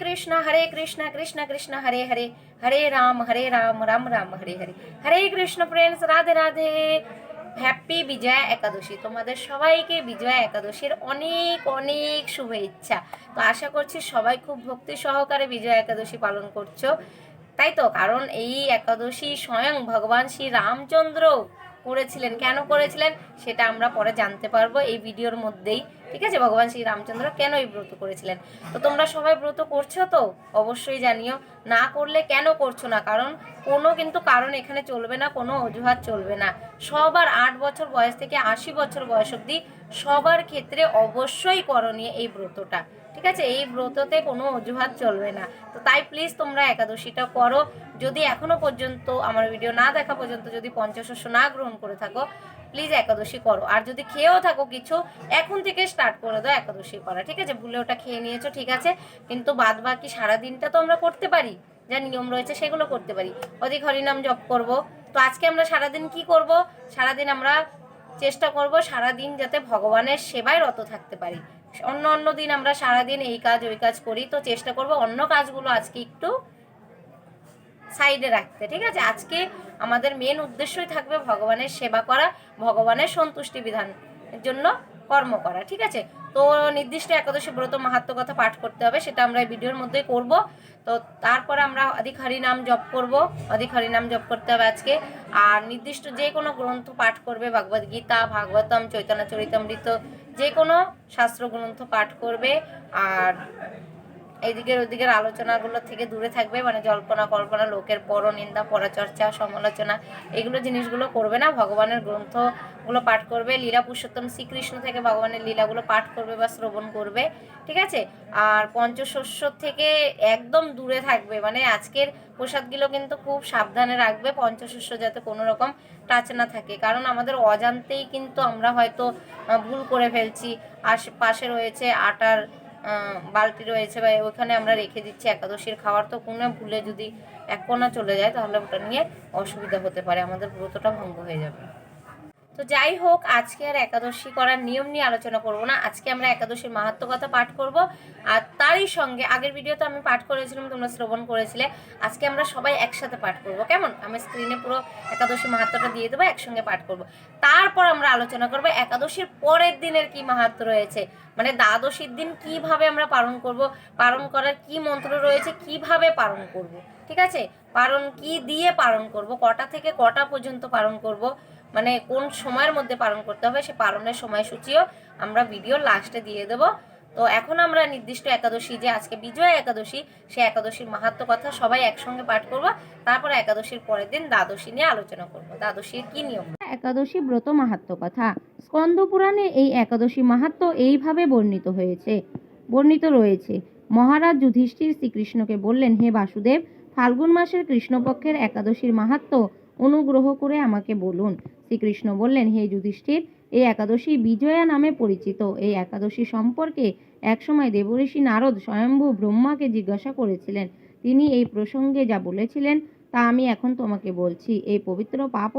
Krishna Hare Krishna Krishna Krishna Hare Hare Hare Ram Hare Ram Ram Ram Hare Hare Hare Krishna friends Radhe Radhe happy Bijoya Ekadashi তোমাদের সবাইকে বিজয়া একাদশীর অনেক অনেক শুভেচ্ছা। তো আশা করছি সবাই খুব ভক্তি সহকারে বিজয়া একাদশী পালন করছ। তাই তো? কারণ এই একাদশী স্বয়ং ভগবান শ্রী রামচন্দ্র করেছিলেন। কেন করেছিলেন? সেটা আমরা পরে জানতে পারব। এই ভিডিওর মধ্যেই ঠিক আছে? ভগবান শ্রী রামচন্দ্র কেন এই ব্রত করেছিলেন? তো তোমরা সবাই ব্রত করছ তো? অবশ্যই জানিও। না করলে কেন করছ না? কারণ কোনো কিন্তু কারণ এখানে চলবে না, কোনো অজুহাত চলবে না। সবার আট বছর বয়স থেকে আশি বছর বয়স অবধি সবার ক্ষেত্রে অবশ্যই করণীয় এই ব্রতটা। ঠিক আছে? এই ব্রততে কোনো অজুহাত চলবে না। তো তাই প্লিজ তোমরা একাদশীটা করো। যদি এখনও পর্যন্ত আমার ভিডিও না দেখা পর্যন্ত যদি পঞ্চশস্য না গ্রহণ করে থাকো প্লিজ একাদশী করো। আর যদি খেয়েও থাকো কিছু, এখন থেকে স্টার্ট করে দাও একাদশী করা, ঠিক আছে? ভুলে ওটা খেয়ে নিয়েছো, ঠিক আছে? কিন্তু বাদ বাকি সারা দিনটা তো আমরা করতে পারি, যা নিয়ম রয়েছে সেগুলো করতে পারি। অধিক হরিনাম জপ করব। তো আজকে আমরা সারাদিন কি করব? সারাদিন আমরা চেষ্টা করব সারাদিন যাতে ভগবানের সেবায় রত থাকতে পারি। অন্য অন্য দিন আমরা সারাদিন এই কাজ, ওই কাজ করি, তো চেষ্টা করব অন্য কাজগুলো আজকে একটু সাইডে রাখতে, ঠিক আছে? আজকে আমাদের মেন উদ্দেশ্যই থাকবে ভগবানের সেবা করা, ভগবানের সন্তুষ্টি বিধান জন্য কর্ম করা, ঠিক আছে? তো নির্দিষ্ট একাদশী ব্রত মাহাত্ম কথা পাঠ করতে হবে, সেটা আমরা এই ভিডিওর মধ্যেই করব। তো তারপর আমরা অধিক হরিনাম জপ করব, অধিক হরিনাম জপ করতে হবে আজকে। আর নির্দিষ্ট যে কোনো গ্রন্থ পাঠ করবে ভগবদ গীতা, ভাগবতম, চৈতন্য চরিতামৃত, যে কোনো শাস্ত্র গ্রন্থ পাঠ করবে। আর এইদিকের ওদিকের আলোচনাগুলো থেকে দূরে থাকবে মানে জল্পনা, কল্পনা, লোকের পর নিন্দা, পরচর্চা, সমালোচনা, এগুলো জিনিসগুলো করবে না। ভগবানের গ্রন্থগুলো পাঠ করবে, লীলা পুরুষোত্তম শ্রীকৃষ্ণ থেকে ভগবানের লীলাগুলো পাঠ করবে বা শ্রবণ করবে, ঠিক আছে? আর পঞ্চশস্য থেকে একদম দূরে থাকবে মানে আজকের প্রসাদগুলো কিন্তু খুব সাবধানে রাখবে, পঞ্চশস্য যাতে কোনো রকম টাচ না থাকে। কারণ আমাদের অজান্তেই কিন্তু আমরা হয়তো ভুল করে ফেলছি। আশেপাশে রয়েছে আটার বালতি রয়েছে বা ওখানে আমরা রেখে দিচ্ছি একাদশীর খাবার তো কোনো ভুলে যদি এক কোনা চলে যায় তাহলে ওটা নিয়ে অসুবিধা হতে পারে, আমাদের ব্রতটা ভঙ্গ হয়ে যাবে। তো যাই হোক, আজকে আর একাদশী করার নিয়ম নিয়ে আলোচনা করব না। আজকে আমরা একাদশীর মাহাত্ম কথা পাঠ করব। আর তারই সঙ্গে, আগের ভিডিওতে আমি পাঠ করেছিলাম, তোমরা শ্রবণ করেছিলে। আজকে আমরা সবাই একসাথে পাঠ করব। কেমন? আমি স্ক্রিনে পুরো একাদশী মাহাত্মটা দিয়ে দেবো, একসঙ্গে পাঠ করব। তারপর আমরা আলোচনা করব একাদশীর পরের দিনের কি মাহাত্ম রয়েছে। মানে দ্বাদশীর দিন কীভাবে আমরা পালন করব, পালন করার কি মন্ত্র রয়েছে, কীভাবে পালন করব, ঠিক আছে? পালন কি দিয়ে পালন করব, কটা থেকে কটা পর্যন্ত পালন করব মানে কোন সময়ের মধ্যে পালন করতে হবে সে পালনের সময়সূচিও আমরা ভিডিও লাস্টে দিয়ে দেবো। তো এখন আমরা নির্দিষ্ট একাদশী যে আজকে বিজয়া একাদশী, সে একাদশীর মাহাত্ম কথা সবাই একসঙ্গে পাঠ করব। তারপর একাদশীর পরের দিন দ্বাদশী নিয়ে আলোচনা করব। দ্বাদশীর কি নিয়ম? একাদশী ব্রত মাহাত্ম কথা। স্কন্দ পুরাণে এই একাদশী মাহাত্ম এইভাবে বর্ণিত হয়েছে। বর্ণিত রয়েছে, মহারাজ যুধিষ্ঠির শ্রীকৃষ্ণকে বললেন, হে বাসুদেব, ফাল্গুন মাসের কৃষ্ণপক্ষের একাদশীর মাহাত্ম অনুগ্রহ করে আমাকে বলুন। শ্রীকৃষ্ণ বললেন, হে যুধিষ্ঠির, এই একাদশী বিজয়া নামে পরিচিত। এই একাদশী সম্পর্কে একসময় দেবঋষি নারদ স্বয়ম্ভু ব্রহ্মাকে জিজ্ঞাসা করেছিলেন। তিনি এই প্রসঙ্গে যা বলেছিলেন, তা আমি এখন তোমাকে বলছি। এই পবিত্র পাপ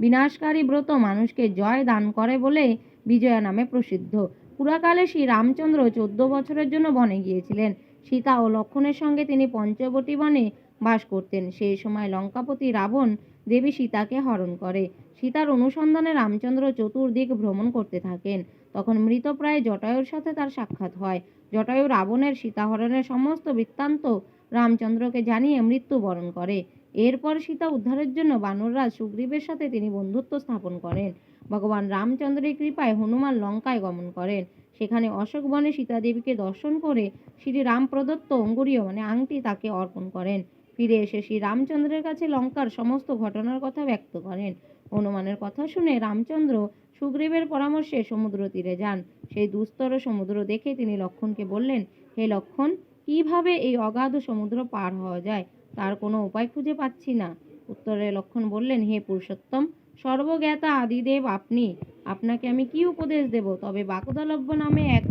বিনাশকারী ব্রত মানুষকে জয় দান করে বলে বিজয়া নামে প্রসিদ্ধ। পুরাকালে শ্রী রামচন্দ্র চোদ্দ বছরের জন্য বনে গিয়েছিলেন। সীতা ও লক্ষণের সঙ্গে তিনি পঞ্চবটী বনে বাস করতেন। সেই সময় লঙ্কাপতি রাবণ দেবী সীতাকে হরণ করে। সীতার অনুসন্ধানে রামচন্দ্র চতুর্দিক ভ্রমণ করতে থাকেন। তখন মৃতপ্রায় জটায়ুর সাথে তার সাক্ষাৎ হয়। জটায়ু রাবণের সীতাহরণের সমস্ত বৃত্তান্ত রামচন্দ্রকে জানিয়ে মৃত্যুবরণ করে। এরপর সীতা উদ্ধারের জন্য বানররাজ সুগ্রীবের সাথে তিনি বন্ধুত্ব স্থাপন করেন। ভগবান রামচন্দ্রের কৃপায় হনুমান লঙ্কায় গমন করেন। সেখানে অশোক বনে সীতাদেবীকে দর্শন করে শ্রী রাম প্রদত্ত অঙ্গুরীয় মানে আংটি তাকে অর্পণ করেন। ফিরে এসে শ্রী রামচন্দ্রের কাছে লঙ্কার সমস্ত ঘটনার কথা ব্যক্ত করেন। হনুমানের কথা শুনে রামচন্দ্র সুগ্রীবের পরামর্শে সমুদ্র তীরে যান। সেই দুস্তর সমুদ্র দেখে তিনি লক্ষণকে বললেন, হে লক্ষণ, কীভাবে এই অগাধ সমুদ্র পার হওয়া যায়? তার কোনো উপায় খুঁজে পাচ্ছি না। উত্তরে লক্ষণ বললেন, হে পুরুষোত্তম, সর্বজ্ঞাতা আদিদেব আপনি। আপনাকে আমি কি উপদেশ দেব? তবে বাকুদলভ্য নামে এক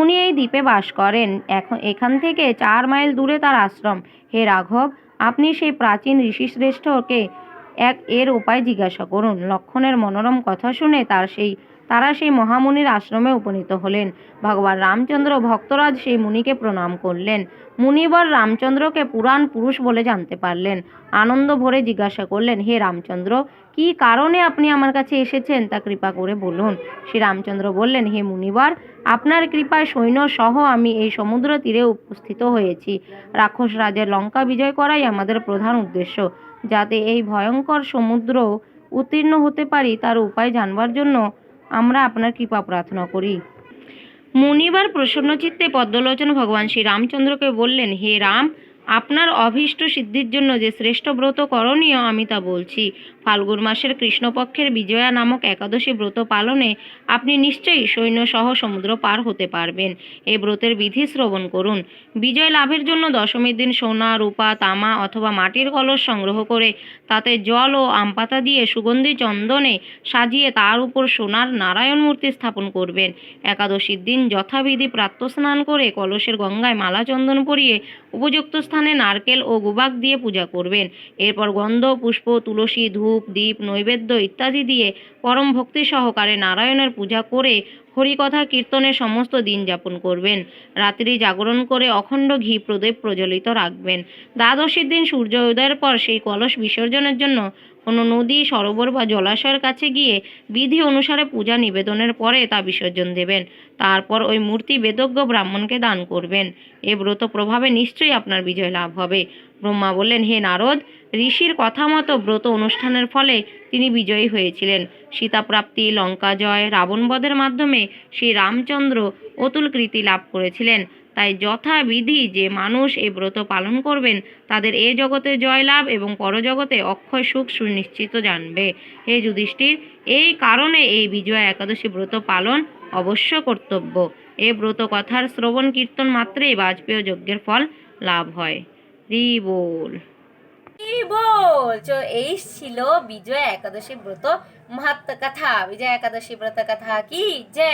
মুনি এই দ্বীপে বাস করেন। এখন এখান থেকে চার মাইল দূরে তার আশ্রম। হে রাঘব, আপনি সেই প্রাচীন ঋষিশ্রেষ্ঠকে এক এর উপায় জিজ্ঞাসা করুন। লক্ষণের মনোরম কথা শুনে তার সেই তারা সেই মহামুনির আশ্রমে উপনীত হলেন। ভগবান রামচন্দ্র ভক্তরাজ সেই মুনিকে প্রণাম করলেন। মুনিবর রামচন্দ্রকে পুরাণ পুরুষ বলে জানতে পারলেন। আনন্দ ভরে জিজ্ঞাসা করলেন, হে রামচন্দ্র, কি কারণে আপনি আমার কাছে এসেছেন? তা কৃপা করে বলুন। শ্রী রামচন্দ্র বললেন, হে মুনিবর, আপনার কৃপায় সৈন্য সহ আমি এই সমুদ্র তীরে উপস্থিত হয়েছি। রাক্ষস রাজের লঙ্কা বিজয় করাই আমাদের প্রধান উদ্দেশ্য। যাতে এই ভয়ঙ্কর সমুদ্র উত্তীর্ণ হতে পারি, তার উপায় জানবার জন্য আমরা আপনার কৃপা প্রার্থনা করি। মুনিবার প্রসন্নচিত্তে পদ্মলোচন ভগবান শ্রী রামচন্দ্রকে বললেন হে রাম আপনার অভীষ্ট সিদ্ধির জন্য যে শ্রেষ্ঠ ব্রত করণীয় আমি তা বলছি। ফাল্গুন মাসের কৃষ্ণপক্ষের বিজয়া নামক একাদশী ব্রত পালনে আপনি নিশ্চয়ই সৈন্যসহ সমুদ্র পার হতে পারবেন। এই ব্রতের বিধি শ্রবণ করুন। বিজয় লাভের জন্য দশমীর দিন সোনা, রূপা, তামা অথবা মাটির কলস সংগ্রহ করে তাতে জল ও আমপাতা দিয়ে সুগন্ধি চন্দনে সাজিয়ে তার উপর সোনার নারায়ণ মূর্তি স্থাপন করবেন। একাদশীর দিন যথাবিধি প্রাত্যস্নান করে কলসের গঙ্গায় মালা চন্দন পরিয়ে উপযুক্ত স্থানে নারকেল ও গুবাক দিয়ে পূজা করবেন। এরপর গন্ধ, পুষ্প, তুলসী, ধূপ, দীপ, নৈবেদ্য ইত্যাদি দিয়ে পরম ভক্তি সহকারে নারায়ণের পূজা করে হরিকথা কীর্তনে সমস্ত দিন যাপন করবেন। রাত্রি জাগরণ করে অখণ্ড ঘি প্রদীপ প্রজ্বলিত রাখবেন। দ্বাদশীর দিন সূর্য উদয়ের পর সেই কলস বিসর্জনের জন্য কোনো নদী, সরোবর বা জলাশয়ের কাছে গিয়ে বিধি অনুসারে পূজা নিবেদনের পরে তা বিসর্জন দেবেন। তারপর ওই মূর্তি বেদজ্ঞ ব্রাহ্মণকে দান করবেন। এ ব্রত প্রভাবে নিশ্চয়ই আপনার বিজয় লাভ হবে। ব্রহ্মা বললেন, হে নারদ, ঋষির কথা মতো ব্রত অনুষ্ঠানের ফলে তিনি বিজয়ী হয়েছিলেন। সীতাপ্রাপ্তি, লঙ্কা জয় রাবণবধের মাধ্যমে শ্রী রামচন্দ্র অতুল কৃতি লাভ করেছিলেন। তাই যথাবিধি যে মানুষ এই ব্রত পালন করবেন, তাদের এ জগতে জয়লাভ এবং পরজগতে অক্ষয় সুখ সুনিশ্চিত জানবে। হে যুধিষ্ঠির, এই কারণে এই বিজয়া একাদশী ব্রত পালন অবশ্য কর্তব্য। এ ব্রত কথার শ্রবণ কীর্তন মাত্রেই বাজপেয় যজ্ঞের ফল লাভ হয়। রি বল এই ছিল বিজয় একাদশী ব্রত। মাহাত্ম কথা, বিজয় একাদশী ব্রত কথা কি? যে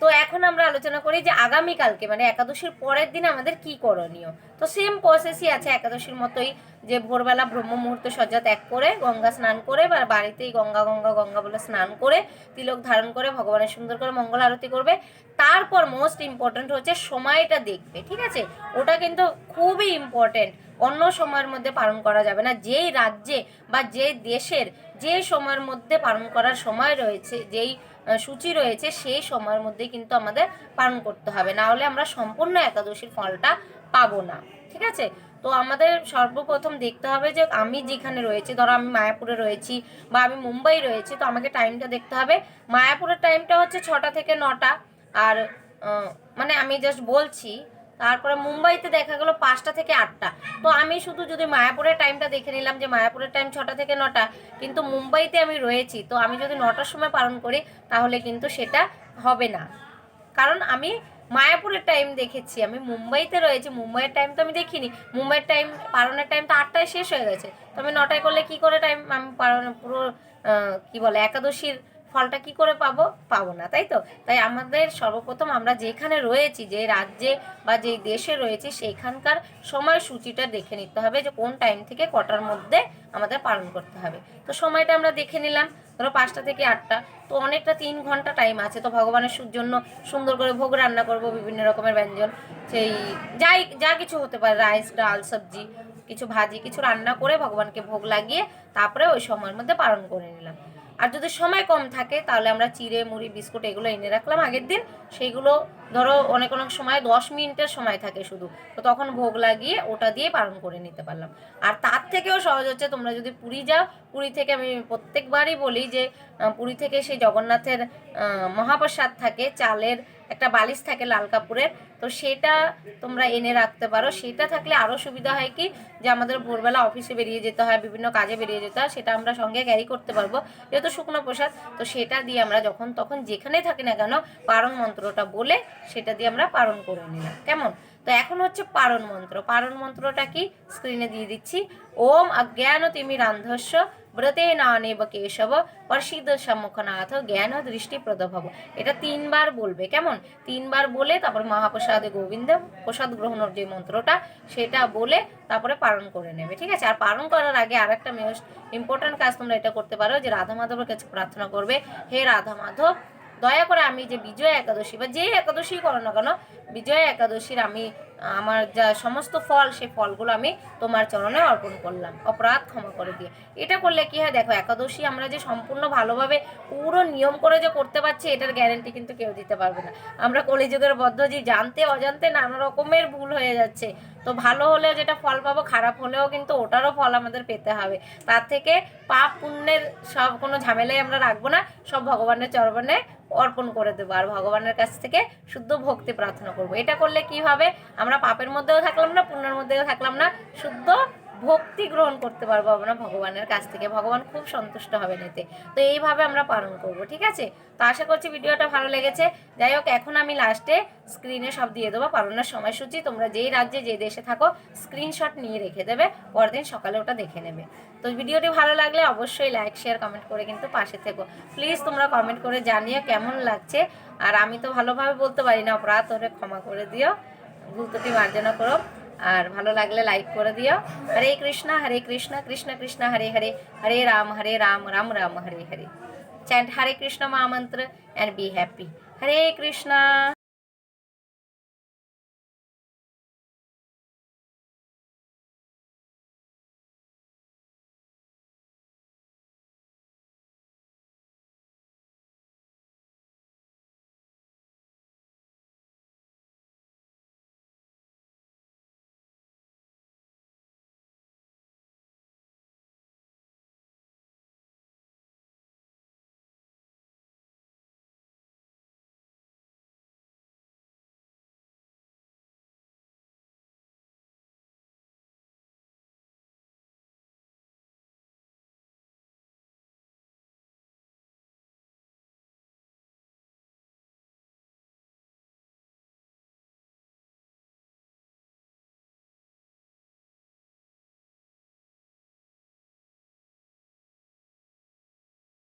তো এখন আমরা আলোচনা করি যে আগামীকালকে মানে একাদশীর পরের দিন আমাদের কি করণীয়? তো সেম প্রসেসই আছে একাদশীর মতোই। যে ভোরবেলা ব্রহ্ম মুহূর্ত সজ্জা ত্যাগ করে গঙ্গা স্নান করে বা বাড়িতেই গঙ্গা গঙ্গা গঙ্গা বলে স্নান করে তিলক ধারণ করে ভগবানের সুন্দর করে মঙ্গল আরতি করবে। তারপর মোস্ট ইম্পর্ট্যান্ট হচ্ছে সময়টা দেখবে, ঠিক আছে? ওটা কিন্তু খুবই ইম্পর্ট্যান্ট অন্য সময়ের মধ্যে পালন করা যাবে না। যেই রাজ্যে বা যে দেশের যে সময়ের মধ্যে পালন করার সময় রয়েছে, যেই সূচি রয়েছে, সেই সময়ের মধ্যে কিন্তু আমাদের পালন করতে হবে। না হলে আমরা সম্পূর্ণ একাদশীর ফলটা পাবো না, ঠিক আছে? তো আমাদের সর্বপ্রথম দেখতে হবে যে আমি যেখানে রয়েছি, ধরো আমি মায়াপুরে রয়েছি বা আমি মুম্বাই রয়েছি, তো আমাকে টাইমটা দেখতে হবে। মায়াপুরের টাইমটা হচ্ছে ছটা থেকে নটা। আর মানে আমি জাস্ট বলছি, তারপরে মুম্বাইতে দেখা গেলো পাঁচটা থেকে আটটা। তো আমি শুধু যদি মায়াপুরের টাইমটা দেখে নিলাম যে মায়াপুরের টাইম ছটা থেকে নটা, কিন্তু মুম্বাইতে আমি রয়েছি, তো আমি যদি নটার সময় পালন করি, তাহলে কিন্তু সেটা হবে না। কারণ আমি মায়াপুরের টাইম দেখেছি, আমি মুম্বাইতে রয়েছি, মুম্বাইয়ের টাইম তো আমি দেখিনি, মুম্বাইয়ের টাইম পারনের টাইম তো আটটায় শেষ হয়ে গেছে, তো আমি নটায় করলে কি করে টাইম আমি পালন পুরো কি বলে, একাদশীর ফলটা কি করে পাবো? পাবো না, তাই তো? তাই আমাদের সর্বপ্রথম আমরা যেখানে রয়েছি, যে রাজ্যে বা যেই দেশে রয়েছি, সেইখানকার সময়সূচিটা দেখে নিতে হবে যে কোন টাইম থেকে কটার মধ্যে আমাদের পালন করতে হবে। তো সময়টা আমরা দেখে নিলাম। ধরো পাঁচটা থেকে আটটা, তো অনেকটা তিন ঘণ্টা টাইম আছে। তো ভগবানের জন্য সুন্দর করে ভোগ রান্না করব, বিভিন্ন রকমের ব্যঞ্জন। সেই যাই, যা কিছু হতে পারে রাইস ডাল, সবজি, কিছু ভাজি, কিছু রান্না করে ভগবানকে ভোগ লাগিয়ে তারপরে ওই সময়ের মধ্যে পালন করে নিলাম। আর যদি সময় কম থাকে, তাহলে আমরা চিড়ে, মুড়ি, বিস্কুট এগুলো এনে রাখলাম। আগের দিন সেইগুলো ধরো অনেক অনেক সময়, দশ মিনিটের সময় থাকে শুধু। তো তখন ভোগ লাগিয়ে ওটা দিয়ে পালন করে নিতে পারলাম। আর তার থেকেও সহজ হচ্ছে, তোমরা যদি পুরী যাও, পুরী থেকে আমি প্রত্যেকবারই বলি যে পুরী থেকে সেই জগন্নাথের মহাপ্রসাদ থাকে, চালের একটা বালিশ থাকে লাল কাপড়ের, তো সেটা তোমরা এনে রাখতে পারো। সেটা থাকলে আরও সুবিধা হয় কি, যে আমাদের ভোরবেলা অফিসে বেরিয়ে যেতে হয়, বিভিন্ন কাজে বেরিয়ে যেতে হয়, সেটা আমরা সঙ্গে ক্যারি করতে পারব, যেহেতু শুকনো প্রসাদ, তো সেটা দিয়ে আমরা যখন তখন যেখানে থাকি না কেন, পারণ মন্ত্রটা বলে সেটা দিয়ে আমরা পারণ করে নিলাম। কেমন? তো এখন হচ্ছে পারণ মন্ত্র। পারণ মন্ত্রটা কি? স্ক্রিনে দিয়ে দিচ্ছি। ওম অজ্ঞান তিমিরান্ধস্য ব্রতে নানেব কেশব প্রসিদ্ধ সম্মুখনাথ, জ্ঞান দৃষ্টি প্রদভব এটা তিনবার বলবে, কেমন? তিনবার বলে তারপরে মহাপ্রসাদে গোবিন্দ, প্রসাদ গ্রহণের যে মন্ত্রটা, সেটা বলে তারপরে পালন করে নেবে, ঠিক আছে? আর পালন করার আগে আর একটা মোস্ট ইম্পর্টেন্ট কাজ তোমরা এটা করতে পারো যে রাধা মাধবের কাছে প্রার্থনা করবে, হে রাধা মাধব, দয়া করে আমি যে বিজয় একাদশী বা যে একাদশী করো না কেন বিজয় একাদশীর আমি, আমার যা সমস্ত ফল, সেই ফলগুলো আমি তোমার চরণে অর্পণ করলাম। অপরাধ ক্ষমা করে দিয়ে এটা করলে কি হয়? দেখো, একাদশী আমরা যে সম্পূর্ণ ভালোভাবে পুরো নিয়ম করে যে করতে পারছি, এটার গ্যারেন্টি কিন্তু কেউ দিতে পারবে না। আমরা কলিযুগের বদ্ধ যে জানতে অজান্তে নানা রকমের ভুল হয়ে যাচ্ছে। তো ভালো হলেও যেটা ফল পাবো, খারাপ হলেও কিন্তু ওটারও ফল আমাদের পেতে হবে। তার থেকে পাপ পুণ্যের সব কোনো ঝামেলাই আমরা রাখব না। সব ভগবানের চরণে অর্পণ করে দেবো। আর ভগবানের কাছ থেকে শুদ্ধ ভক্তি প্রার্থনা করব। এটা করলে কি হবে? আমরা পাপের মধ্যেও থাকলাম না পুণ্যের মধ্যেও থাকলাম না। শুদ্ধ ভক্তি গ্রহণ করতে পারব আমরা ভগবানের কাছ থেকে। ভগবান খুব সন্তুষ্ট হবেন এতে। তো এইভাবে আমরা পালন করব, ঠিক আছে? তো আশা করছি ভিডিওটা ভালো লেগেছে। যাই হোক, এখন আমি লাস্টে স্ক্রিনে সব দিয়ে দেবো। পালনের সময়সূচি, তোমরা যেই রাজ্যে যে দেশে থাকো স্ক্রিনশট নিয়ে রেখে দেবে। পরদিন সকালে ওটা দেখে নেবে। তো ভিডিওটি ভালো লাগলে অবশ্যই লাইক শেয়ার কমেন্ট করে কিন্তু পাশে থেকো। প্লিজ তোমরা কমেন্ট করে জানিও কেমন লাগছে। আর আমি তো ভালোভাবে বলতে পারি না, অপরাধ ওরে ক্ষমা করে দিও। ত্রুটি মার্জনা করো। আর ভালো লাগলে লাইক করে দিও Hare Krishna Hare Krishna Krishna Krishna, Hare Hare Hare Ram Hare Ram Ram Ram, Hare Hare chant Hare Krishna Mantra and be happy. Hare Krishna.